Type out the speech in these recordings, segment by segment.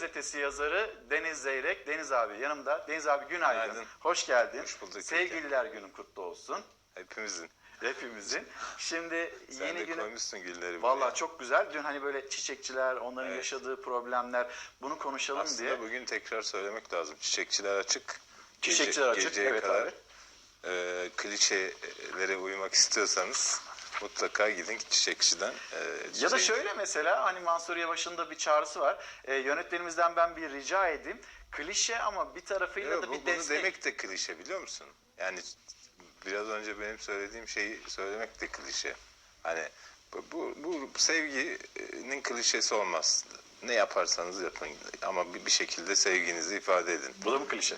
Gazetesi yazarı Deniz Zeyrek. Deniz abi yanımda. Deniz abi günaydın. Günaydın. Hoş geldin. Hoş bulduk. Sevgililer günün kutlu olsun. Hepimizin. Hepimizin. Şimdi Sen yeni de günü... koymuşsun gülleri buraya. çok güzel. Dün hani böyle çiçekçiler, onların Evet. yaşadığı problemler bunu konuşalım Aslında diye. bugün tekrar söylemek lazım. Çiçekçiler açık. Gece- Çiçekçiler açık. Geceye Evet kadar abi. e, klişelere uymak istiyorsanız mutlaka gidin çiçekçiden. e, Ya da çiçeği- şöyle mesela hani Mansur Yavaş'ın da bir çağrısı var. Ee, yönetmenimizden ben bir rica edeyim. Klişe ama bir tarafıyla Yok, da bu- bir bunu destek. demek de klişe biliyor musun? Yani biraz önce benim söylediğim şeyi söylemek de klişe. Hani bu, bu, bu sevginin klişesi olmaz. Ne yaparsanız yapın ama bir, bir şekilde sevginizi ifade edin. Bu da mı klişe?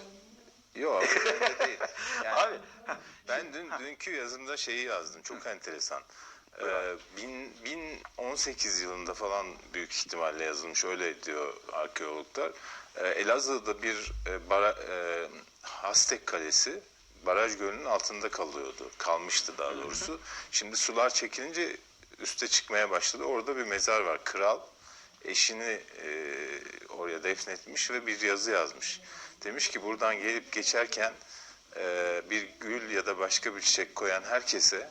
Yok öyle değil. Yani Abi ben dün dünkü yazımda şeyi yazdım. Çok enteresan. Ee, bin, 1018 yılında falan büyük ihtimalle yazılmış öyle diyor arkeologlar. Ee, Elazığ'da bir e, bara, e, Hastek Kalesi baraj gölünün altında kalıyordu. Kalmıştı daha doğrusu. Şimdi sular çekilince üste çıkmaya başladı. Orada bir mezar var. Kral eşini e, oraya defnetmiş ve bir yazı yazmış. Demiş ki buradan gelip geçerken e, bir gül ya da başka bir çiçek koyan herkese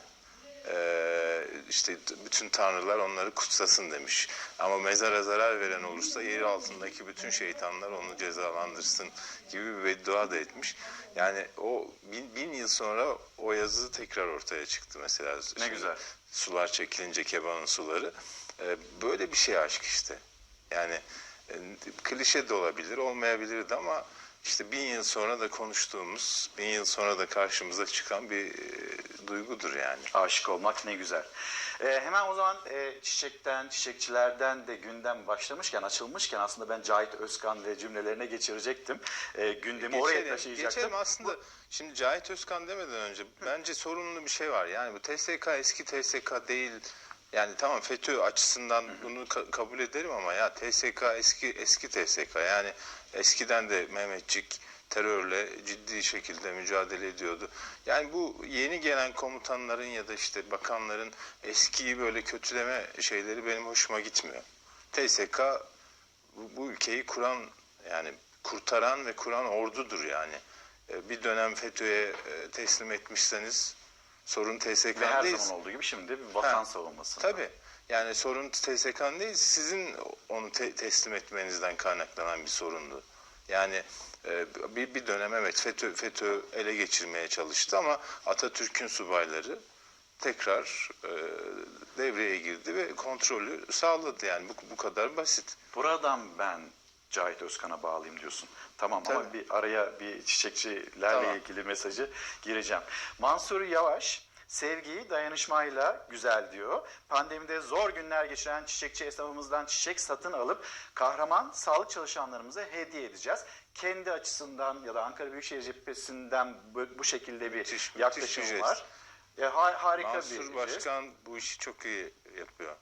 e, işte bütün tanrılar onları kutsasın demiş. Ama mezara zarar veren olursa yer altındaki bütün şeytanlar onu cezalandırsın gibi bir beddua da etmiş. Yani o bin, bin yıl sonra o yazı tekrar ortaya çıktı mesela. Ne Şimdi güzel. Sular çekilince kebanın suları. E, böyle bir şey aşk işte. Yani e, klişe de olabilir, olmayabilir de ama işte bin yıl sonra da konuştuğumuz, bin yıl sonra da karşımıza çıkan bir e, duygudur yani. aşık olmak ne güzel. Ee, hemen o zaman e, çiçekten, çiçekçilerden de gündem başlamışken, açılmışken aslında ben Cahit Özkan ve cümlelerine geçirecektim. Ee, gündemi oraya Geçelim, taşıyacaktım. geçelim aslında. Şimdi Cahit Özkan demeden önce bence sorunlu bir şey var. Yani bu TSK eski TSK değil. Yani tamam FETÖ açısından bunu ka- kabul ederim ama ya TSK eski eski TSK. Yani eskiden de Mehmetçik terörle ciddi şekilde mücadele ediyordu. Yani bu yeni gelen komutanların ya da işte bakanların eskiyi böyle kötüleme şeyleri benim hoşuma gitmiyor. TSK bu, bu ülkeyi kuran yani kurtaran ve kuran ordudur yani. E, Bir dönem FETÖ'ye e, teslim etmişseniz sorun Ve her TSK'nın değil. zaman olduğu gibi şimdi bir vatan Ha, savunması. Tabii. Yani sorun TSK'nın değil, sizin onu te- teslim etmenizden kaynaklanan bir sorundu. Yani e, bir, bir dönem evet FETÖ, FETÖ ele geçirmeye çalıştı ama Atatürk'ün subayları tekrar e, devreye girdi ve kontrolü sağladı yani bu, bu kadar basit. Buradan ben Cahit Özkan'a bağlayayım diyorsun. Tamam ama Tabii. bir araya bir çiçekçilerle Tamam. ilgili mesajı gireceğim. Mansur Yavaş sevgiyi dayanışmayla güzel diyor. Pandemide zor günler geçiren çiçekçi esnafımızdan çiçek satın alıp kahraman sağlık çalışanlarımıza hediye edeceğiz. Kendi açısından ya da Ankara Büyükşehir cephesinden bu, bu şekilde bir Müthiş, müthiş yaklaşım jest. var. E, ha- harika Mansur bir jest. Başkan bu işi çok iyi yapıyor.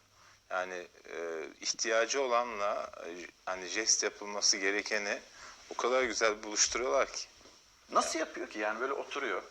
Yani e, ihtiyacı olanla e, hani jest yapılması gerekeni o kadar güzel buluşturuyorlar ki. Nasıl yapıyor ki? Yani böyle oturuyor.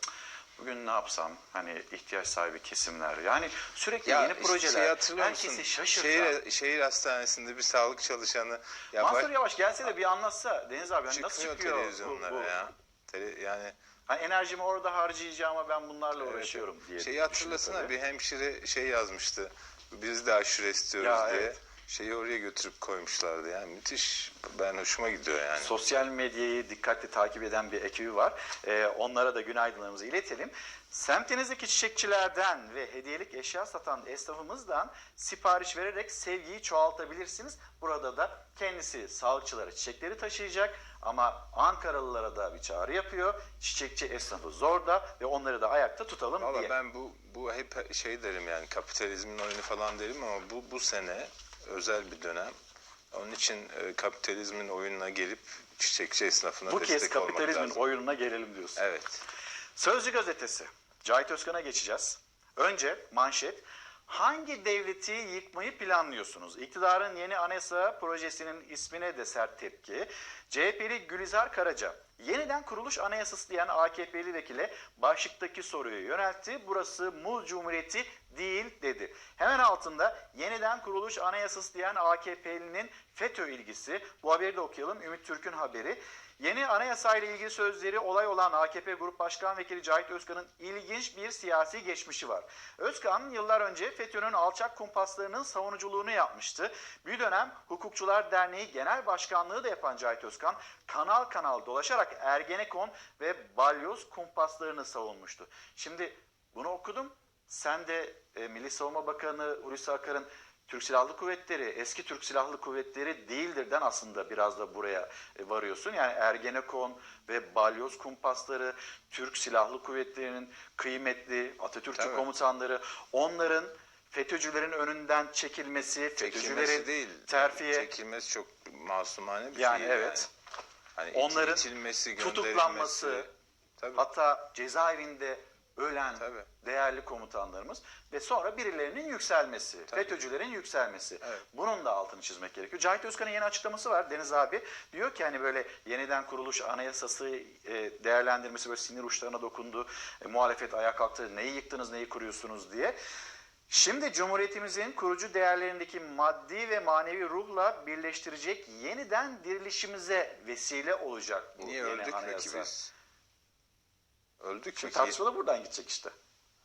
Bugün ne yapsam? Hani ihtiyaç sahibi kesimler. Yani sürekli yeni işte projeler. şeyi hatırlıyor herkesi şaşırtan. Şehir, şehir hastanesinde bir sağlık çalışanı ya Mansur bak- Yavaş gelse de bir anlatsa Deniz abi hani nasıl çıkmıyor çıkıyor bu- televizyonlara bu- ya. Tele- yani Hani enerjimi orada harcayacağıma ben bunlarla uğraşıyorum diye. Şeyi hatırlasana düşünüyor bir hemşire şey yazmıştı. Biz de aşure istiyoruz Ya, diye. evet. Şeyi oraya götürüp koymuşlardı. Yani müthiş. Ben hoşuma gidiyor yani. Sosyal medyayı dikkatli takip eden bir ekibi var. Ee, onlara da günaydınlarımızı iletelim. Semtinizdeki çiçekçilerden ve hediyelik eşya satan esnafımızdan sipariş vererek sevgiyi çoğaltabilirsiniz. Burada da kendisi sağlıkçılara çiçekleri taşıyacak ama Ankaralılara da bir çağrı yapıyor. Çiçekçi esnafı zor da ve onları da ayakta tutalım Valla diye. ben bu bu hep şey derim yani kapitalizmin oyunu falan derim ama bu bu sene özel bir dönem. Onun için e, kapitalizmin oyununa gelip çiçekçi esnafına Bu destek kez olmak kapitalizmin lazım. oyununa gelelim diyorsun. Evet. Sözcü gazetesi. Cahit Özkan'a geçeceğiz. Önce manşet. Hangi devleti yıkmayı planlıyorsunuz? İktidarın yeni anayasa projesinin ismine de sert tepki. CHP'li Gülizar Karaca, yeniden kuruluş anayasası diyen AKP'li vekile başlıktaki soruyu yöneltti. Burası Muz Cumhuriyeti değil dedi. Hemen altında yeniden kuruluş anayasası diyen AKP'linin FETÖ ilgisi. Bu haberi de okuyalım. Ümit Türk'ün haberi. Yeni anayasayla ilgili sözleri olay olan AKP Grup Başkan Vekili Cahit Özkan'ın ilginç bir siyasi geçmişi var. Özkan yıllar önce FETÖ'nün alçak kumpaslarının savunuculuğunu yapmıştı. Bir dönem Hukukçular Derneği Genel Başkanlığı da yapan Cahit Özkan kanal kanal dolaşarak Ergenekon ve Balyoz kumpaslarını savunmuştu. Şimdi bunu okudum. Sen de e, Milli Savunma Bakanı Hulusi Akar'ın Türk Silahlı Kuvvetleri, eski Türk Silahlı Kuvvetleri değildirden aslında biraz da buraya e, varıyorsun. Yani Ergenekon ve Balyoz kumpasları, Türk Silahlı Kuvvetleri'nin kıymetli Atatürkçü Tabii. komutanları, onların FETÖ'cülerin önünden çekilmesi, FETÖ'cülerin değil. terfiye, Çekilmesi çok masumane bir yani şey. evet, Hani onların tutuklanması. Tabii. hatta cezaevinde ölen Tabii. değerli komutanlarımız ve sonra birilerinin yükselmesi, FETÖ'cülerin yükselmesi. Evet. Bunun da altını çizmek gerekiyor. Cahit Özkan'ın yeni açıklaması var Deniz abi. Diyor ki hani böyle yeniden kuruluş anayasası e, değerlendirmesi böyle sinir uçlarına dokundu. E, muhalefet ayağa kalktı. Neyi yıktınız, neyi kuruyorsunuz diye. Şimdi Cumhuriyetimizin kurucu değerlerindeki maddi ve manevi ruhla birleştirecek yeniden dirilişimize vesile olacak bu Niye yeni öldük anayasa. biz? Öldük mü Şimdi ki? tartışma da buradan gidecek işte.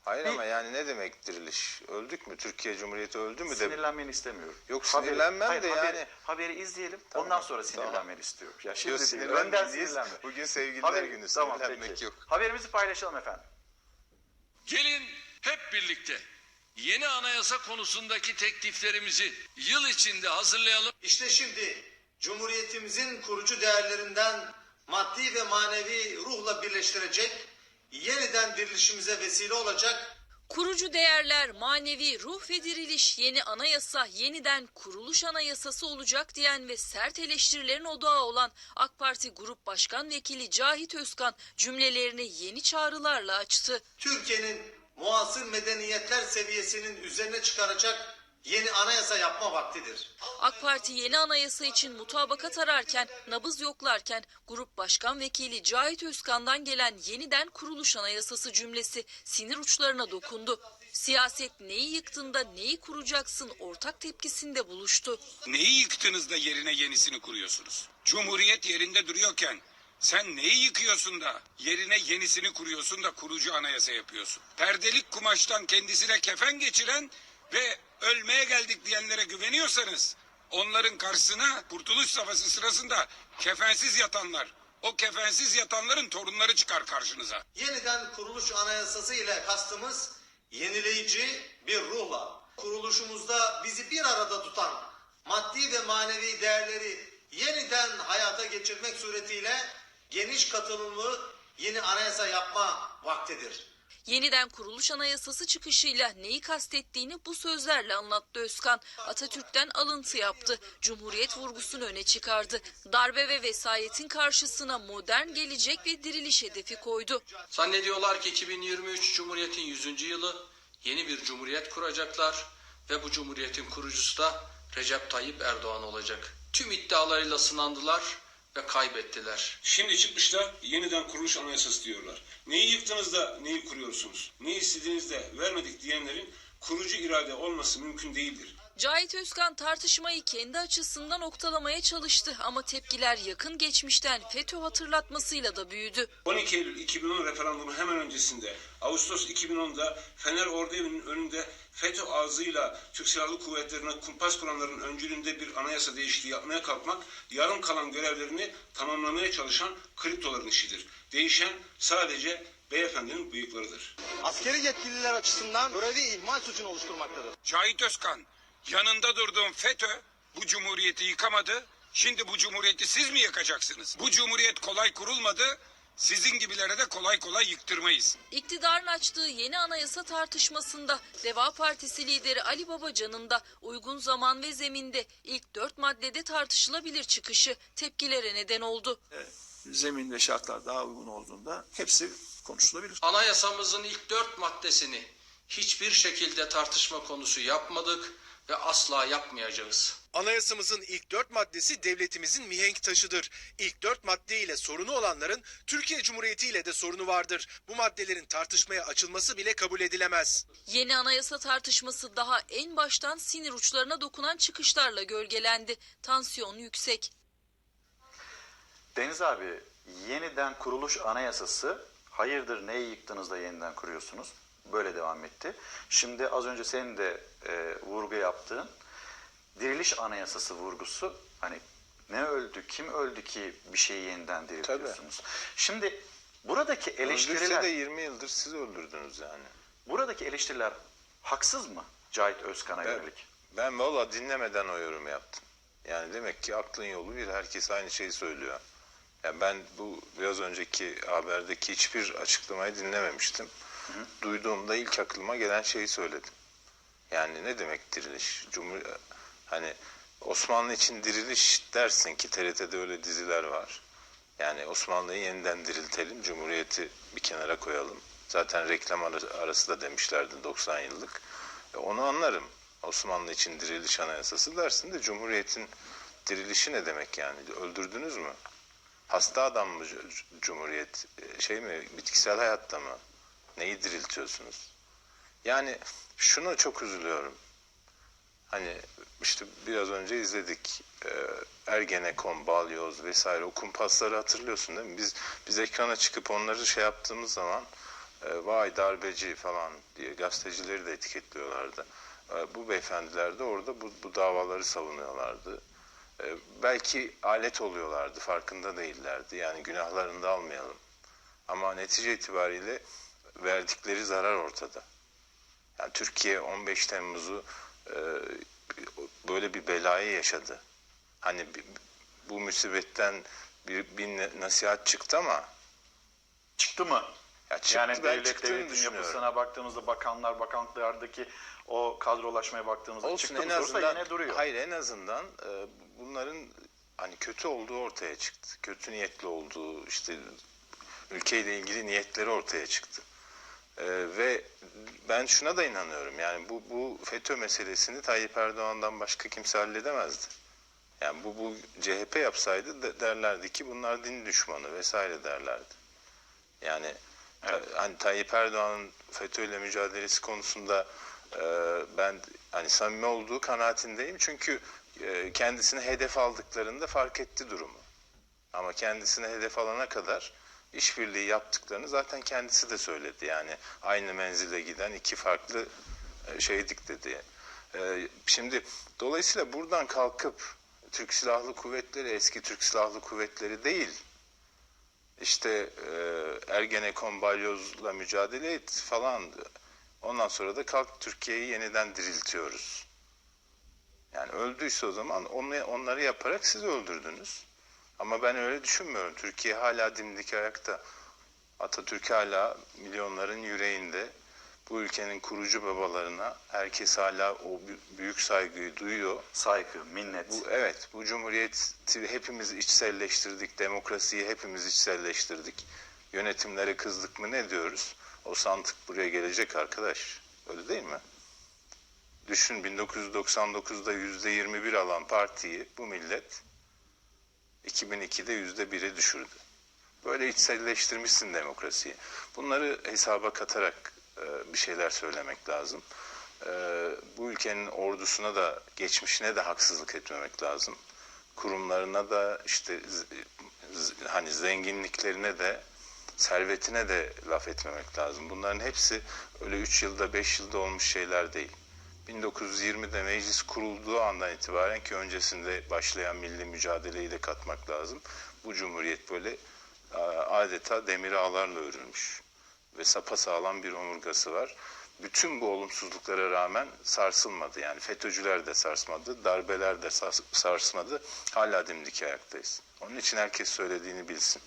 Hayır Bir- ama yani ne demek diriliş? Öldük mü? Türkiye Cumhuriyeti öldü mü de? Sinirlenmeni istemiyorum. Yok, sinirlenmem hayır, de haberi, yani. Haberi izleyelim. Tamam, ondan sonra tamam. sinirlenmeni istiyorum. Ya Yok, şimdi değil, önden sinirlenme. Bugün sevgililer Haberi- günü. Tamam, Sinirlenmek peki. yok. Haberimizi paylaşalım efendim. Gelin hep birlikte yeni anayasa konusundaki tekliflerimizi yıl içinde hazırlayalım. İşte şimdi Cumhuriyetimizin kurucu değerlerinden maddi ve manevi ruhla birleştirecek, yeniden dirilişimize vesile olacak Kurucu değerler, manevi ruh ve diriliş, yeni anayasa, yeniden kuruluş anayasası olacak diyen ve sert eleştirilerin odağı olan AK Parti Grup Başkan Vekili Cahit Özkan cümlelerini yeni çağrılarla açtı. Türkiye'nin muasır medeniyetler seviyesinin üzerine çıkaracak yeni anayasa yapma vaktidir. AK Parti yeni anayasa için mutabakat ararken, nabız yoklarken Grup Başkan Vekili Cahit Özkan'dan gelen yeniden kuruluş anayasası cümlesi sinir uçlarına dokundu. Siyaset neyi yıktığında neyi kuracaksın ortak tepkisinde buluştu. Neyi yıktınız da yerine yenisini kuruyorsunuz? Cumhuriyet yerinde duruyorken sen neyi yıkıyorsun da yerine yenisini kuruyorsun da kurucu anayasa yapıyorsun? Perdelik kumaştan kendisine kefen geçiren ve ölmeye geldik diyenlere güveniyorsanız onların karşısına Kurtuluş Savaşı sırasında kefensiz yatanlar, o kefensiz yatanların torunları çıkar karşınıza. Yeniden kuruluş anayasası ile kastımız yenileyici bir ruhla kuruluşumuzda bizi bir arada tutan maddi ve manevi değerleri yeniden hayata geçirmek suretiyle geniş katılımlı yeni anayasa yapma vaktidir. Yeniden kuruluş anayasası çıkışıyla neyi kastettiğini bu sözlerle anlattı Özkan. Atatürk'ten alıntı yaptı. Cumhuriyet vurgusunu öne çıkardı. Darbe ve vesayetin karşısına modern gelecek ve diriliş hedefi koydu. Zannediyorlar ki 2023 Cumhuriyet'in 100. yılı yeni bir cumhuriyet kuracaklar ve bu cumhuriyetin kurucusu da Recep Tayyip Erdoğan olacak. Tüm iddialarıyla sınandılar ve kaybettiler. Şimdi çıkmışlar yeniden kuruluş anayasası diyorlar. Neyi yıktınız da neyi kuruyorsunuz? Ne istediğiniz de vermedik diyenlerin kurucu irade olması mümkün değildir. Cahit Özkan tartışmayı kendi açısından noktalamaya çalıştı ama tepkiler yakın geçmişten FETÖ hatırlatmasıyla da büyüdü. 12 Eylül 2010 referandumu hemen öncesinde Ağustos 2010'da Fener Orduevi'nin önünde FETÖ ağzıyla Türk Silahlı Kuvvetleri'ne kumpas kuranların öncülüğünde bir anayasa değişikliği yapmaya kalkmak yarım kalan görevlerini tamamlamaya çalışan kriptoların işidir. Değişen sadece beyefendinin bıyıklarıdır. askeri yetkililer açısından görevi ihmal suçunu oluşturmaktadır. Cahit Özkan yanında durduğum FETÖ bu cumhuriyeti yıkamadı. Şimdi bu cumhuriyeti siz mi yıkacaksınız? Bu cumhuriyet kolay kurulmadı. Sizin gibilere de kolay kolay yıktırmayız. İktidarın açtığı yeni anayasa tartışmasında Deva Partisi lideri Ali Babacan'ın da uygun zaman ve zeminde ilk dört maddede tartışılabilir çıkışı tepkilere neden oldu. zemin ve şartlar daha uygun olduğunda hepsi konuşulabilir. Anayasamızın ilk dört maddesini hiçbir şekilde tartışma konusu yapmadık ve asla yapmayacağız. Anayasamızın ilk dört maddesi devletimizin mihenk taşıdır. İlk dört madde ile sorunu olanların Türkiye Cumhuriyeti ile de sorunu vardır. Bu maddelerin tartışmaya açılması bile kabul edilemez. Yeni anayasa tartışması daha en baştan sinir uçlarına dokunan çıkışlarla gölgelendi. Tansiyon yüksek. Deniz abi yeniden kuruluş anayasası hayırdır neyi yıktınız da yeniden kuruyorsunuz? Böyle devam etti. Şimdi az önce senin de e, vurgu yaptığın diriliş anayasası vurgusu hani ne öldü kim öldü ki bir şeyi yeniden diriltiyorsunuz. Şimdi buradaki Öldürse eleştiriler de 20 yıldır siz öldürdünüz yani. buradaki eleştiriler haksız mı Cahit Özkan'a yönelik? ben valla dinlemeden o yorum yaptım. Yani demek ki aklın yolu bir. Herkes aynı şeyi söylüyor. Yani ben bu biraz önceki haberdeki hiçbir açıklamayı dinlememiştim. Duyduğumda ilk aklıma gelen şeyi söyledim. Yani ne demek diriliş? Cumhur hani Osmanlı için diriliş dersin ki TRT'de öyle diziler var. Yani Osmanlı'yı yeniden diriltelim, Cumhuriyeti bir kenara koyalım. Zaten reklam ara- arası da demişlerdi 90 yıllık. E, onu anlarım. Osmanlı için diriliş anayasası dersin de Cumhuriyet'in dirilişi ne demek yani? Öldürdünüz mü? Hasta adam mı cu- cu- Cumhuriyet? E, Şey mi, bitkisel hayatta mı? Neyi diriltiyorsunuz? Yani şunu çok üzülüyorum. Hani işte biraz önce izledik e, Ergenekon, Balyoz vesaire o kumpasları hatırlıyorsun değil mi? Biz biz ekrana çıkıp onları şey yaptığımız zaman e, vay darbeci falan diye gazetecileri de etiketliyorlardı. E, bu beyefendiler de orada bu, bu davaları savunuyorlardı. E, belki alet oluyorlardı farkında değillerdi. Yani günahlarını da almayalım. Ama netice itibariyle verdikleri zarar ortada. Yani Türkiye 15 Temmuz'u e, böyle bir belayı yaşadı. Hani bu musibetten bir, bir nasihat çıktı ama Çıktı mı? ya çıktı, yani devlet devletin yapısına baktığımızda bakanlar bakanlıklardaki o kadrolaşmaya baktığımızda Olsun çıktı en azından yine duruyor. hayır en azından e, bunların hani kötü olduğu ortaya çıktı. Kötü niyetli olduğu işte ülkeyle ilgili niyetleri ortaya çıktı. E, ve ben şuna da inanıyorum yani bu bu FETÖ meselesini Tayyip Erdoğan'dan başka kimse halledemezdi. Yani bu bu CHP yapsaydı de derlerdi ki bunlar din düşmanı vesaire derlerdi. Yani ta- hani Tayyip Erdoğan'ın FETÖ'yle mücadelesi konusunda e, ben hani samimi olduğu kanaatindeyim. Çünkü e, kendisine hedef aldıklarında fark etti durumu. Ama kendisine hedef alana kadar işbirliği yaptıklarını zaten kendisi de söyledi. Yani aynı menzile giden iki farklı e, şeydik dedi. E, şimdi dolayısıyla buradan kalkıp Türk Silahlı Kuvvetleri eski Türk Silahlı Kuvvetleri değil işte e, Ergenekon balyozla mücadele et falan. Ondan sonra da kalk Türkiye'yi yeniden diriltiyoruz. Yani öldüyse o zaman onları yaparak siz öldürdünüz. Ama ben öyle düşünmüyorum. Türkiye hala dimdik ayakta. Atatürk hala milyonların yüreğinde. Bu ülkenin kurucu babalarına herkes hala o bü- büyük saygıyı duyuyor. Saygı, minnet. Bu evet, bu cumhuriyeti hepimiz içselleştirdik, demokrasiyi hepimiz içselleştirdik. Yönetimlere kızdık mı ne diyoruz? O sandık buraya gelecek arkadaş. Öyle değil mi? Düşün 1999'da yüzde 21 alan partiyi bu millet 2002'de yüzde 1'e düşürdü. Böyle içselleştirmişsin demokrasiyi. Bunları hesaba katarak e, bir şeyler söylemek lazım. E, bu ülkenin ordusuna da geçmişine de haksızlık etmemek lazım. Kurumlarına da işte hani zenginliklerine de servetine de laf etmemek lazım. Bunların hepsi öyle 3 yılda 5 yılda olmuş şeyler değil. 1920'de meclis kurulduğu andan itibaren ki öncesinde başlayan milli mücadeleyi de katmak lazım. Bu cumhuriyet böyle a- adeta demir ağlarla örülmüş ve sapasağlam bir omurgası var. Bütün bu olumsuzluklara rağmen sarsılmadı. Yani FETÖ'cüler de sarsmadı, darbeler de sars- sarsmadı. Hala dimdik ayaktayız. Onun için herkes söylediğini bilsin.